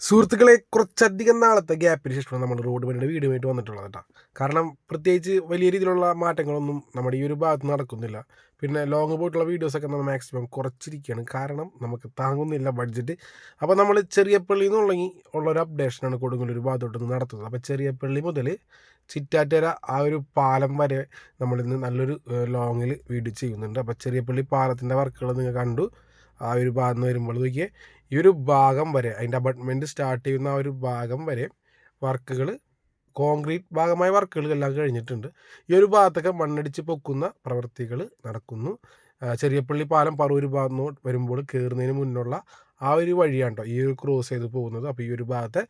സുഹൃത്തുക്കളെ കുറച്ചധികം നാളത്തെ ഗ്യാപ്പിന് ശേഷമാണ് നമ്മൾ റോഡ് പണിയുടെ വീടുമായിട്ട് വന്നിട്ടുള്ളത് കേട്ടോ. കാരണം പ്രത്യേകിച്ച് വലിയ രീതിയിലുള്ള മാറ്റങ്ങളൊന്നും നമ്മുടെ ഈ ഒരു ഭാഗത്ത് നടക്കുന്നില്ല. പിന്നെ ലോങ് പോയിട്ടുള്ള വീഡിയോസൊക്കെ നമ്മൾ മാക്സിമം കുറച്ചിരിക്കുകയാണ്. കാരണം നമുക്ക് താങ്ങുന്നില്ല ബഡ്ജറ്റ് അപ്പോൾ നമ്മൾ ചെറിയ പള്ളി എന്നുള്ള ഉള്ള ഒരു അപ്ഡേഷനാണ് കൊടുങ്ങല്ലൂർ ഭാഗത്തോട്ട് നടത്തുന്നത്. അപ്പോൾ ചെറിയ പള്ളി മുതൽ ചിറ്റാറ്റര ആ ഒരു പാലം വരെ നമ്മളിന്ന് നല്ലൊരു ലോങ്ങിൽ വീഡിയോ ചെയ്യുന്നുണ്ട്. അപ്പോൾ ചെറിയ പള്ളി പാലത്തിന്റെ വർക്കുകൾ നിങ്ങൾ കണ്ടു. ആ ഒരു ഭാഗത്ത് നിന്ന് വരുമ്പോൾ നോക്കിയേ ഈ ഒരു ഭാഗം വരെ അതിന്റെ അബട്ട്മെന്റ് സ്റ്റാർട്ട് ചെയ്യുന്ന ആ ഒരു ഭാഗം വരെ വർക്കുകൾ കോൺക്രീറ്റ് ഭാഗമായ വർക്കുകൾ എല്ലാം കഴിഞ്ഞിട്ടുണ്ട്. ഈ ഒരു ഭാഗത്തൊക്കെ മണ്ണടിച്ച് പൊക്കുന്ന പ്രവൃത്തികൾ നടക്കുന്നു. ചെറിയപ്പള്ളി പാലം പറവൂർ ഭാഗത്ത് വരുമ്പോൾ കയറുന്നതിന് മുന്നുള്ള ആ ഒരു വഴിയാണ് കേട്ടോ ഈ ഒരു ക്രോസ് ചെയ്ത് പോകുന്നത്. അപ്പോൾ ഈ ഒരു ഭാഗത്തെ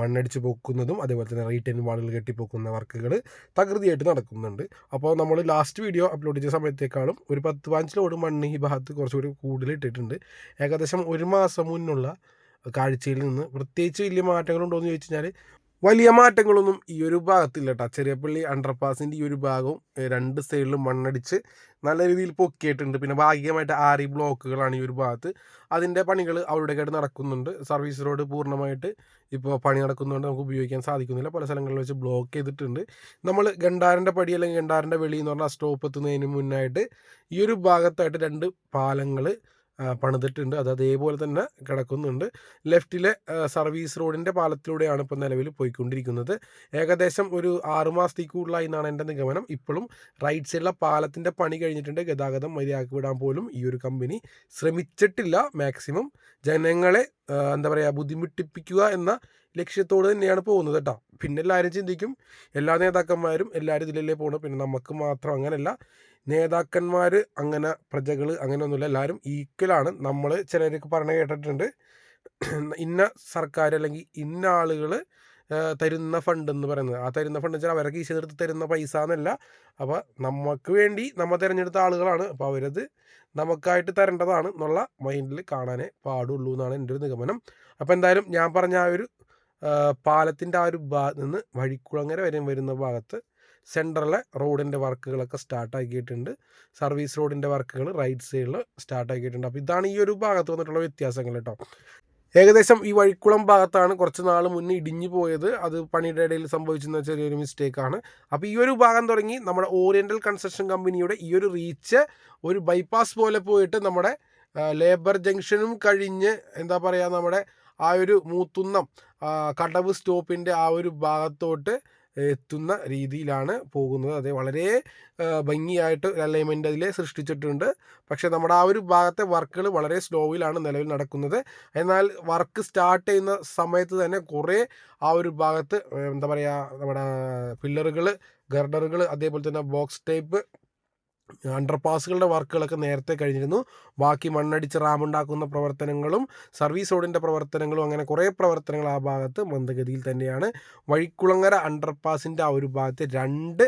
മണ്ണടിച്ച് പൊക്കുന്നതും അതേപോലെ തന്നെ റീറ്റേൺ വാളുകൾ കെട്ടിപ്പൊക്കുന്ന വർക്കുകൾ തകൃതിയായിട്ട് നടക്കുന്നുണ്ട്. അപ്പോൾ നമ്മൾ ലാസ്റ്റ് വീഡിയോ അപ്ലോഡ് ചെയ്ത സമയത്തേക്കാളും ഒരു പത്ത് പതിനഞ്ച് ലോഡ് മണ്ണ് ഈ ഭാഗത്ത് കുറച്ചുകൂടി കൂടുതൽ ഇട്ടിട്ടുണ്ട്. ഏകദേശം ഒരു മാസം മുന്നുള്ള കാഴ്ചയിൽ നിന്ന് പ്രത്യേകിച്ച് വലിയ മാറ്റങ്ങളുണ്ടോ എന്ന് ചോദിച്ചു കഴിഞ്ഞാൽ വലിയ മാറ്റങ്ങളൊന്നും ഈ ഒരു ഭാഗത്തില്ല കേട്ടോ ചെറിയപ്പള്ളി അണ്ടർപാസിന്റെ ഈ ഒരു ഭാഗവും രണ്ട് സൈഡിലും മണ്ണടിച്ച് നല്ല രീതിയിൽ പൊക്കിയിട്ടുണ്ട്. പിന്നെ ഭാഗികമായിട്ട് ആറി ബ്ലോക്കുകളാണ് ഈ ഒരു ഭാഗത്ത്. അതിന്റെ പണികൾ അവിടെയൊക്കെയായിട്ട് നടക്കുന്നുണ്ട്. സർവീസ് റോഡ് പൂർണമായിട്ട് ഇപ്പോൾ പണി നടക്കുന്നതുകൊണ്ട് നമുക്ക് ഉപയോഗിക്കാൻ സാധിക്കുന്നില്ല. പല സ്ഥലങ്ങളിൽ വെച്ച് ബ്ലോക്ക് ചെയ്തിട്ടുണ്ട്. നമ്മൾ ഗണ്ടാരന്റെ പടി അല്ലെങ്കിൽ ഗണ്ടാരന്റെ വെളി എന്ന് പറഞ്ഞാൽ സ്റ്റോപ്പ് എത്തുന്നതിന് മുന്നായിട്ട് ഈ ഒരു ഭാഗത്തായിട്ട് രണ്ട് പാലങ്ങൾ പണിതിട്ടുണ്ട്. അത് അതേപോലെ തന്നെ കിടക്കുന്നുണ്ട്. ലെഫ്റ്റിലെ സർവീസ് റോഡിന്റെ പാലത്തിലൂടെയാണ് ഇപ്പോൾ നിലവിൽ പോയിക്കൊണ്ടിരിക്കുന്നത്. ഏകദേശം ഒരു ആറുമാസത്തിൽ കൂടുതലായി എന്നാണ് എന്റെ നിഗമനം. ഇപ്പോഴും റൈറ്റ് സൈഡിലെ പാലത്തിന്റെ പണി കഴിഞ്ഞിട്ടുണ്ട്. ഗതാഗതം മര്യാദയ്ക്ക് വിടാൻ പോലും ഈ ഒരു കമ്പനി ശ്രമിച്ചിട്ടില്ല. മാക്സിമം ജനങ്ങളെ എന്താ പറയുക ബുദ്ധിമുട്ടിപ്പിക്കുക എന്ന ലക്ഷ്യത്തോട് തന്നെയാണ് പോകുന്നത് കേട്ടോ. പിന്നെ എല്ലാവരും ചിന്തിക്കും എല്ലാ നേതാക്കന്മാരും എല്ലാവരും ഇതിലല്ലേ പോകണം പിന്നെ നമുക്ക് മാത്രം അങ്ങനെയല്ല നേതാക്കന്മാർ അങ്ങനെ പ്രജകൾ അങ്ങനെയൊന്നുമില്ല എല്ലാവരും ഈക്വലാണ് നമ്മൾ ചിലരൊക്കെ പറഞ്ഞ കേട്ടിട്ടുണ്ട് ഇന്ന സർക്കാർ അല്ലെങ്കിൽ ഇന്ന ആളുകൾ തരുന്ന ഫണ്ട് എന്ന് പറയുന്നത്. ആ തരുന്ന ഫണ്ട് വെച്ചാൽ അവരെ കീശ നിർത്തി തരുന്ന പൈസ എന്നല്ല. അപ്പോൾ നമുക്ക് വേണ്ടി നമ്മൾ തിരഞ്ഞെടുത്ത ആളുകളാണ്. അപ്പോൾ അവരത് നമുക്കായിട്ട് തരേണ്ടതാണ് എന്നുള്ള മൈൻഡിൽ കാണാനേ പാടുള്ളൂ എന്നാണ് എന്റെ ഒരു നിഗമനം. അപ്പോൾ എന്തായാലും ഞാൻ പറഞ്ഞ ആ ഒരു പാലത്തിന്റെ ആ ഒരു ഭാഗത്ത് നിന്ന് വഴിക്കുളങ്ങര വരെ വരുന്ന ഭാഗത്ത് സെന്ററിലെ റോഡിന്റെ വർക്കുകളൊക്കെ സ്റ്റാർട്ടാക്കിയിട്ടുണ്ട്. സർവീസ് റോഡിന്റെ വർക്കുകൾ റൈറ്റ് സൈഡിൽ സ്റ്റാർട്ടാക്കിയിട്ടുണ്ട്. അപ്പോൾ ഇതാണ് ഈ ഒരു ഭാഗത്ത് വന്നിട്ടുള്ള വ്യത്യാസങ്ങൾ കേട്ടോ ഏകദേശം ഈ വഴിക്കുളം ഭാഗത്താണ് കുറച്ച് നാൾ മുന്നേ ഇടിഞ്ഞു പോയത്. അത് പണിയുടെ ഇടയിൽ സംഭവിച്ചിരുന്ന ചെറിയൊരു മിസ്റ്റേക്കാണ്. അപ്പോൾ ഈ ഒരു ഭാഗം തുടങ്ങി നമ്മുടെ ഓറിയന്റൽ കൺസ്ട്രക്ഷൻ കമ്പനിയുടെ ഈ ഒരു റീച്ച് ഒരു ബൈപ്പാസ് പോലെ പോയിട്ട് നമ്മുടെ ലേബർ ജംഗ്ഷനും കഴിഞ്ഞ് എന്താ പറയുക നമ്മുടെ ആ ഒരു മൂത്തുന്നം കടവ് സ്റ്റോപ്പിന്റെ ആ ഒരു ഭാഗത്തോട്ട് എത്തുന്ന രീതിയിലാണ് പോകുന്നത്. അത് വളരെ ഭംഗിയായിട്ട് അലൈൻമെന്റ് അതിൽ സൃഷ്ടിച്ചിട്ടുണ്ട്. പക്ഷേ നമ്മുടെ ആ ഒരു ഭാഗത്തെ വർക്കുകൾ വളരെ സ്ലോയിലാണ് നിലവിൽ നടക്കുന്നത്. എന്നാൽ വർക്ക് സ്റ്റാർട്ട് ചെയ്യുന്ന സമയത്ത് തന്നെ കുറേ ആ ഒരു ഭാഗത്ത് എന്താ പറയുക നമ്മുടെ പില്ലറുകൾ ഗർഡറുകൾ അതേപോലെ തന്നെ ബോക്സ് ടൈപ്പ് അണ്ടർപാസുകളുടെ വർക്കുകളൊക്കെ നേരത്തെ കഴിഞ്ഞിരുന്നു. ബാക്കി മണ്ണടിച്ച് റാമുണ്ടാക്കുന്ന പ്രവർത്തനങ്ങളും സർവീസ് റോഡിന്റെ പ്രവർത്തനങ്ങളും അങ്ങനെ കുറേ പ്രവർത്തനങ്ങൾ ആ ഭാഗത്ത് മന്ദഗതിയിൽ തന്നെയാണ്. വഴിക്കുളങ്ങര അണ്ടർപാസിന്റെ ആ ഒരു ഭാഗത്ത് രണ്ട്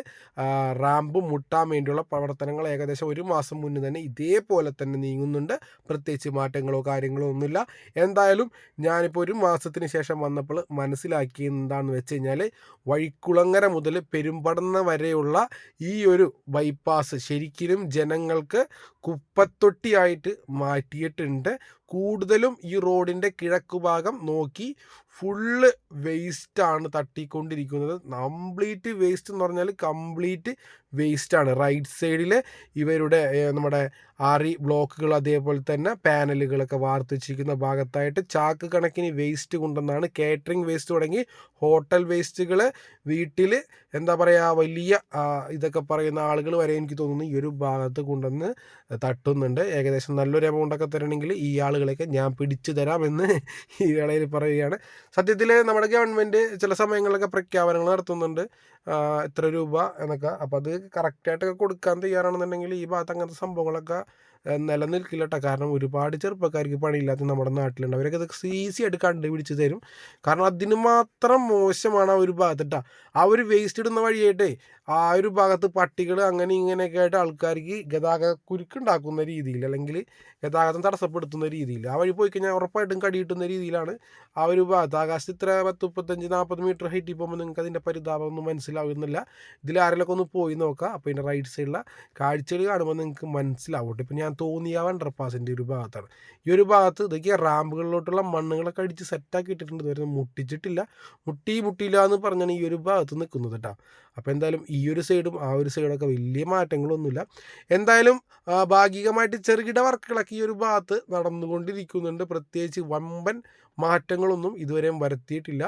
റാമ്പും മുട്ടാൻ വേണ്ടിയുള്ള പ്രവർത്തനങ്ങൾ ഏകദേശം ഒരു മാസം മുന്നേ തന്നെ ഇതേപോലെ തന്നെ നീങ്ങുന്നുണ്ട്. പ്രത്യേകിച്ച് മാറ്റങ്ങളോ കാര്യങ്ങളോ ഒന്നുമില്ല. എന്തായാലും ഞാനിപ്പോൾ ഒരു മാസത്തിന് ശേഷം വന്നപ്പോൾ മനസ്സിലാക്കി എന്താണെന്ന് വെച്ച് കഴിഞ്ഞാൽ വഴിക്കുളങ്ങര മുതൽ പെരുമ്പടന്ന വരെയുള്ള ഈ ഒരു ബൈപ്പാസ് ശരി ഒരിക്കലും ജനങ്ങൾക്ക് കുപ്പത്തൊട്ടിയായിട്ട് മാറ്റിയിട്ടുണ്ട്. കൂടുതലും ഈ റോഡിന്റെ കിഴക്ക് ഭാഗം നോക്കി ഫുള്ള് വേസ്റ്റാണ് തട്ടിക്കൊണ്ടിരിക്കുന്നത്. കംപ്ലീറ്റ് വേസ്റ്റ് എന്ന് പറഞ്ഞാൽ കംപ്ലീറ്റ് വേസ്റ്റാണ് റൈറ്റ് സൈഡിൽ ഇവരുടെ നമ്മുടെ ആറി ബ്ലോക്കുകൾ അതേപോലെ തന്നെ പാനലുകളൊക്കെ വാർത്തിച്ചിരിക്കുന്ന ഭാഗത്തായിട്ട് ചാക്ക് കണക്കിന് വേസ്റ്റ് കൊണ്ടെന്നാണ് കാറ്ററിംഗ് വേസ്റ്റ് തുടങ്ങി ഹോട്ടൽ വേസ്റ്റുകൾ വീട്ടിൽ എന്താ പറയുക വലിയ ഇതൊക്കെ പറയുന്ന ആളുകൾ വരെ എനിക്ക് തോന്നുന്നു ഈ ഒരു ഭാഗത്ത് കൊണ്ടുവന്ന് തട്ടുന്നുണ്ട്. ഏകദേശം നല്ലൊരു എമൗണ്ടൊക്കെ തരണമെങ്കിൽ ഈ ആളുകളെയൊക്കെ ഞാൻ പിടിച്ചു തരാമെന്ന് ഈ വേളയിൽ പറയുകയാണ്. സത്യത്തിൽ നമ്മുടെ ഗവൺമെന്റ് ചില സമയങ്ങളിലൊക്കെ പ്രഖ്യാപനങ്ങൾ നടത്തുന്നുണ്ട്. ഇത്ര രൂപ എന്നൊക്കെ. അപ്പോൾ അത് കറക്റ്റായിട്ടൊക്കെ കൊടുക്കാൻ തയ്യാറാണെന്നുണ്ടെങ്കിൽ ഈ ഭാഗത്ത് അങ്ങനത്തെ സംഭവങ്ങളൊക്കെ നിലനിൽക്കില്ല കേട്ടോ കാരണം ഒരുപാട് ചെറുപ്പക്കാർക്ക് പണിയില്ലാത്ത നമ്മുടെ നാട്ടിലുണ്ട്. അവരൊക്കെ അതൊക്കെ ഈസി ആയിട്ട് കണ്ടുപിടിച്ച് തരും. കാരണം അതിന് മാത്രം മോശമാണ് ആ ഒരു ഭാഗത്ത് കേട്ടോ ആ ഒരു വേസ്റ്റ് ഇടുന്ന വഴിയായിട്ടേ ആ ഒരു ഭാഗത്ത് പട്ടികൾ അങ്ങനെ ഇങ്ങനെയൊക്കെ ആയിട്ട് ആൾക്കാർക്ക് ഗതാഗത കുരുക്കുണ്ടാക്കുന്ന രീതിയിൽ അല്ലെങ്കിൽ ഗതാഗതം തടസ്സപ്പെടുത്തുന്ന രീതിയിൽ ആ വഴി പോയി കഴിഞ്ഞാൽ ഉറപ്പായിട്ടും കടി കിട്ടുന്ന രീതിയിലാണ് ആ ഒരു ഭാഗത്ത്. ആകാശത്ത് ഇത്ര പത്ത് മുപ്പത്തഞ്ച് നാൽപ്പത് മീറ്റർ ഹൈറ്റിൽ പോകുമ്പോൾ നിങ്ങൾക്ക് അതിന്റെ പരിതാപമൊന്നും മനസ്സിലാവുന്നില്ല. ഇതിൽ ആരെങ്കിലൊക്കെ ഒന്ന് പോയി നോക്കാം. അപ്പോൾ ഇതിന്റെ റൈറ്റ് സൈഡിലെ കാഴ്ചകൾ കാണുമ്പോൾ നിങ്ങൾക്ക് മനസ്സിലാവും. ഇപ്പം ഞാൻ പണിയാൻ തോന്നിയ അണ്ടർപാസിന്റെ ഒരു ഭാഗത്താണ്. ഈ ഒരു ഭാഗത്ത് ഇതൊക്കെ റാമ്പുകളിലോട്ടുള്ള മണ്ണുകളൊക്കെ അടിച്ച് സെറ്റാക്കി ഇട്ടിട്ടുണ്ട്. ഇതുവരെ മുട്ടിച്ചിട്ടില്ല. മുട്ടി മുട്ടിയില്ല എന്ന് പറഞ്ഞാണ് ഈ ഒരു ഭാഗത്ത് നിൽക്കുന്നത് കേട്ടോ. അപ്പോൾ എന്തായാലും ഈ ഒരു സൈഡും ആ ഒരു സൈഡൊക്കെ വലിയ മാറ്റങ്ങളൊന്നുമില്ല. എന്തായാലും ഭാഗികമായിട്ട് ചെറുകിട വർക്കുകളൊക്കെ ഈ ഒരു ഭാഗത്ത് നടന്നുകൊണ്ടിരിക്കുന്നുണ്ട്. പ്രത്യേകിച്ച് വമ്പൻ മാറ്റങ്ങളൊന്നും ഇതുവരെയും വരുത്തിയിട്ടില്ല.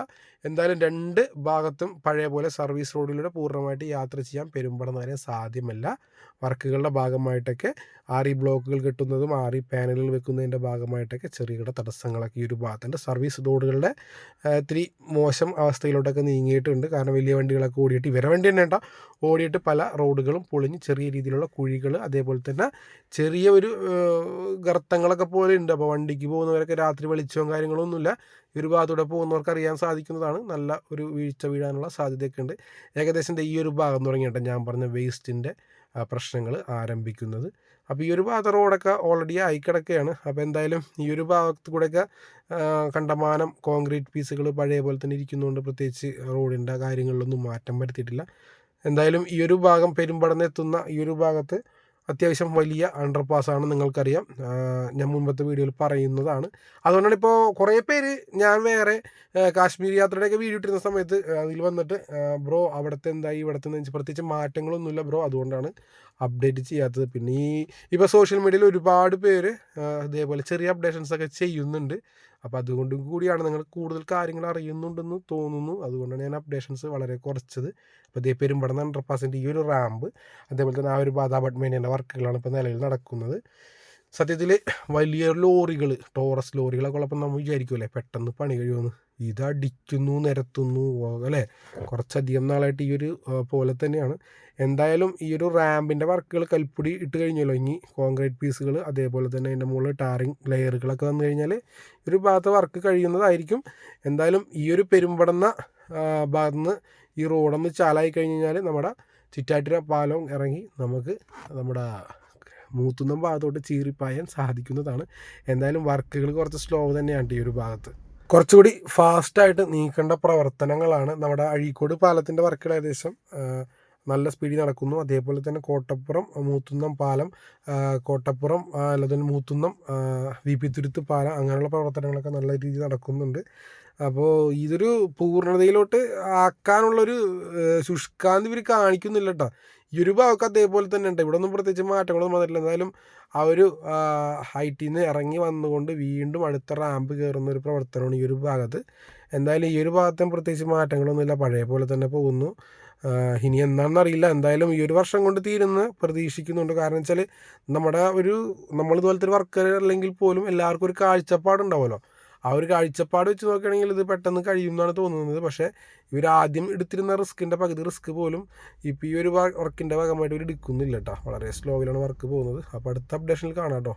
എന്തായാലും രണ്ട് ഭാഗത്തും പഴയ പോലെ സർവീസ് റോഡിലൂടെ പൂർണമായിട്ട് യാത്ര ചെയ്യാൻ പെരുമ്പടം വരെ സാധ്യമല്ല. വർക്കുകളുടെ ഭാഗമായിട്ടൊക്കെ ആറി ബ്ലോക്കുകൾ കിട്ടുന്നതും ആറി പാനലുകൾ വെക്കുന്നതിന്റെ ഭാഗമായിട്ടൊക്കെ ചെറുകിട തടസ്സങ്ങളൊക്കെ ഈ ഒരു ഭാഗത്തുണ്ട്. സർവീസ് റോഡുകളുടെ ഇത്തിരി മോശം അവസ്ഥയിലോട്ടൊക്കെ നീങ്ങിയിട്ടുണ്ട്. കാരണം വലിയ വണ്ടികളൊക്കെ ഓടിയിട്ട് ഇവരെ വണ്ടി തന്നെ ഉണ്ടോ ഓടിയിട്ട് പല റോഡുകളും പൊളിഞ്ഞ് ചെറിയ രീതിയിലുള്ള കുഴികൾ അതേപോലെ തന്നെ ചെറിയ ഒരു ഗർത്തങ്ങളൊക്കെ പോലെ ഉണ്ട്. അപ്പോൾ വണ്ടിക്ക് പോകുന്നവരൊക്കെ രാത്രി വെളിച്ചവും കാര്യങ്ങളൊന്നുമില്ല. ഈ ഒരു ഭാഗത്തൂടെ പോകുന്നവർക്ക് അറിയാൻ സാധിക്കുന്നതാണ്. നല്ല ഒരു വീഴ്ച വീഴാനുള്ള സാധ്യതയൊക്കെ ഉണ്ട് ഏകദേശം ഈ ഒരു ഭാഗം തുടങ്ങിയിട്ട് ഞാൻ പറഞ്ഞ വേസ്റ്റിന്റെ പ്രശ്നങ്ങൾ ആരംഭിക്കുന്നത്. അപ്പോൾ ഈ ഒരു ഭാഗത്തെ റോഡൊക്കെ ഓൾറെഡി ആയി കിടക്കുകയാണ്. അപ്പോൾ എന്തായാലും ഈ ഒരു ഭാഗത്ത് കൂടെയൊക്കെ കണ്ടമാനം കോൺക്രീറ്റ് പീസുകൾ പഴയ പോലെ തന്നെ ഇരിക്കുന്നതുകൊണ്ട് പ്രത്യേകിച്ച് റോഡിന്റെ കാര്യങ്ങളിലൊന്നും മാറ്റം വരുത്തിയിട്ടില്ല. എന്തായാലും ഈ ഒരു ഭാഗം പെരുമ്പടന്നെത്തുന്ന ഈ ഒരു ഭാഗത്ത് അത്യാവശ്യം വലിയ അണ്ടർ പാസ്സാണ് നിങ്ങൾക്കറിയാം. ഞാൻ മുൻപത്തെ വീഡിയോയിൽ പറയുന്നതാണ്. അതുകൊണ്ടാണ് ഇപ്പോൾ കുറേ പേര് ഞാൻ വേറെ കാശ്മീർ യാത്രയുടെയൊക്കെ വീഡിയോ ഇട്ടിരുന്ന സമയത്ത് അതിൽ വന്നിട്ട് ബ്രോ അവിടുത്തെ എന്തായി ഇവിടുത്തെ വെച്ച് പ്രത്യേകിച്ച് മാറ്റങ്ങളൊന്നുമില്ല ബ്രോ. അതുകൊണ്ടാണ് അപ്ഡേറ്റ് ചെയ്യാത്തത്. പിന്നെ ഈ ഇപ്പോൾ സോഷ്യൽ മീഡിയയിൽ ഒരുപാട് പേര് ഇതേപോലെ ചെറിയ അപ്ഡേഷൻസ് ഒക്കെ ചെയ്യുന്നുണ്ട്. അപ്പോൾ അതുകൊണ്ടും കൂടിയാണ് നിങ്ങൾ കൂടുതൽ കാര്യങ്ങൾ അറിയുന്നുണ്ടെന്ന് തോന്നുന്നു. അതുകൊണ്ടാണ് ഞാൻ അപ്ഡേഷൻസ് വളരെ കുറച്ചത്. അപ്പോൾ ഇതേ പെരുമ്പടന്ന പെർസെന്റ് ഈ ഒരു റാമ്പ് അതേപോലെ തന്നെ ആ ഒരു ബാധ അബട്ട്മേനിയന്റെ വർക്കുകളാണ് ഇപ്പോൾ നിലവിൽ നടക്കുന്നത്. സത്യത്തിൽ വലിയ ലോറികൾ ടോറസ് ലോറികളൊക്കെ ഉള്ളപ്പോൾ നമ്മൾ വിചാരിക്കുമല്ലേ പെട്ടെന്ന് പണി കഴിയുമെന്ന് ഇതടിക്കുന്നു നിരത്തുന്നു അല്ലേ? കുറച്ചധികം നാളായിട്ട് ഈ ഒരു പോലെ തന്നെയാണ്. എന്തായാലും ഈ ഒരു റാമ്പിന്റെ വർക്കുകൾ കൽപ്പൊടി ഇട്ട് കഴിഞ്ഞല്ലോ. ഇനി കോൺക്രീറ്റ് പീസുകൾ അതേപോലെ തന്നെ അതിന്റെ മുകളിൽ ടാറിങ് ലെയറുകളൊക്കെ വന്നു കഴിഞ്ഞാൽ ഒരു ഭാഗത്ത് വർക്ക് കഴിയുന്നതായിരിക്കും. എന്തായാലും ഈ ഒരു പെരുമ്പടന്ന ഭാഗത്ത് നിന്ന് ഈ റോഡൊന്ന് ചാലായി കഴിഞ്ഞ് കഴിഞ്ഞാൽ നമ്മുടെ ചിറ്റാറ്റുര പാലം ഇറങ്ങി നമുക്ക് നമ്മുടെ മൂത്തുന്ന ഭാഗത്തോട്ട് ചീറിപ്പായാൻ സാധിക്കുന്നതാണ്. എന്തായാലും വർക്കുകൾ കുറച്ച് സ്ലോ തന്നെയാണ് ഈ ഒരു ഭാഗത്ത്. കുറച്ചുകൂടി ഫാസ്റ്റായിട്ട് നീക്കേണ്ട പ്രവർത്തനങ്ങളാണ് നമ്മുടെ അഴീക്കോട് പാലത്തിന്റെ വർക്കുകൾ ഏകദേശം നല്ല സ്പീഡിൽ നടക്കുന്നു. അതേപോലെ തന്നെ കോട്ടപ്പുറം മൂത്തുന്നം പാലം കോട്ടപ്പുറം അല്ലാതെ മൂത്തുന്നം വി പി തുരുത്ത് പാലം അങ്ങനെയുള്ള പ്രവർത്തനങ്ങളൊക്കെ നല്ല രീതിയിൽ നടക്കുന്നുണ്ട്. അപ്പോൾ ഇതൊരു പൂർണതയിലോട്ട് ആക്കാനുള്ളൊരു ശുഷ്കാന്തി ഇവർ കാണിക്കുന്നില്ല കേട്ടോ ഒരു അതേപോലെ തന്നെ ഉണ്ട്. ഇവിടെ ഒന്നും പ്രത്യേകിച്ച് മാറ്റങ്ങളൊന്നും വന്നിട്ടില്ല. എന്തായാലും ആ ഒരു ഹൈറ്റിൽ നിന്ന് ഇറങ്ങി വന്നുകൊണ്ട് വീണ്ടും അടുത്ത റാമ്പ് കയറുന്ന ഒരു പ്രവർത്തനമാണ് ഈ ഒരു ഭാഗത്ത്. എന്തായാലും ഈ ഒരു ഭാഗത്തും പ്രത്യേകിച്ച് മാറ്റങ്ങളൊന്നുമില്ല. പഴയ പോലെ തന്നെ പോകുന്നു. ഇനി എന്താണെന്ന് അറിയില്ല. എന്തായാലും ഈ ഒരു വർഷം കൊണ്ട് തീരുന്ന പ്രതീക്ഷിക്കുന്നുണ്ട്. കാരണം വെച്ചാൽ നമ്മുടെ ഒരു നമ്മളിതുപോലത്തെ ഒരു വർക്കർ അല്ലെങ്കിൽ പോലും എല്ലാവർക്കും ഒരു കാഴ്ചപ്പാടുണ്ടാവുമല്ലോ. ആ ഒരു കാഴ്ചപ്പാട് വെച്ച് നോക്കുകയാണെങ്കിൽ ഇത് പെട്ടെന്ന് കഴിയും എന്നാണ് തോന്നുന്നത്. പക്ഷേ ഇവർ ആദ്യം എടുത്തിരുന്ന റിസ്കിന്റെ പകുതി റിസ്ക് പോലും ഇപ്പോൾ ഈ ഒരു വർക്കിന്റെ ഭാഗമായിട്ട് ഇവർ എടുക്കുന്നില്ല കേട്ടോ വളരെ സ്ലോവിലാണ് വർക്ക് പോകുന്നത്. അപ്പോൾ അടുത്ത അപ്ഡേഷനിൽ കാണാം കേട്ടോ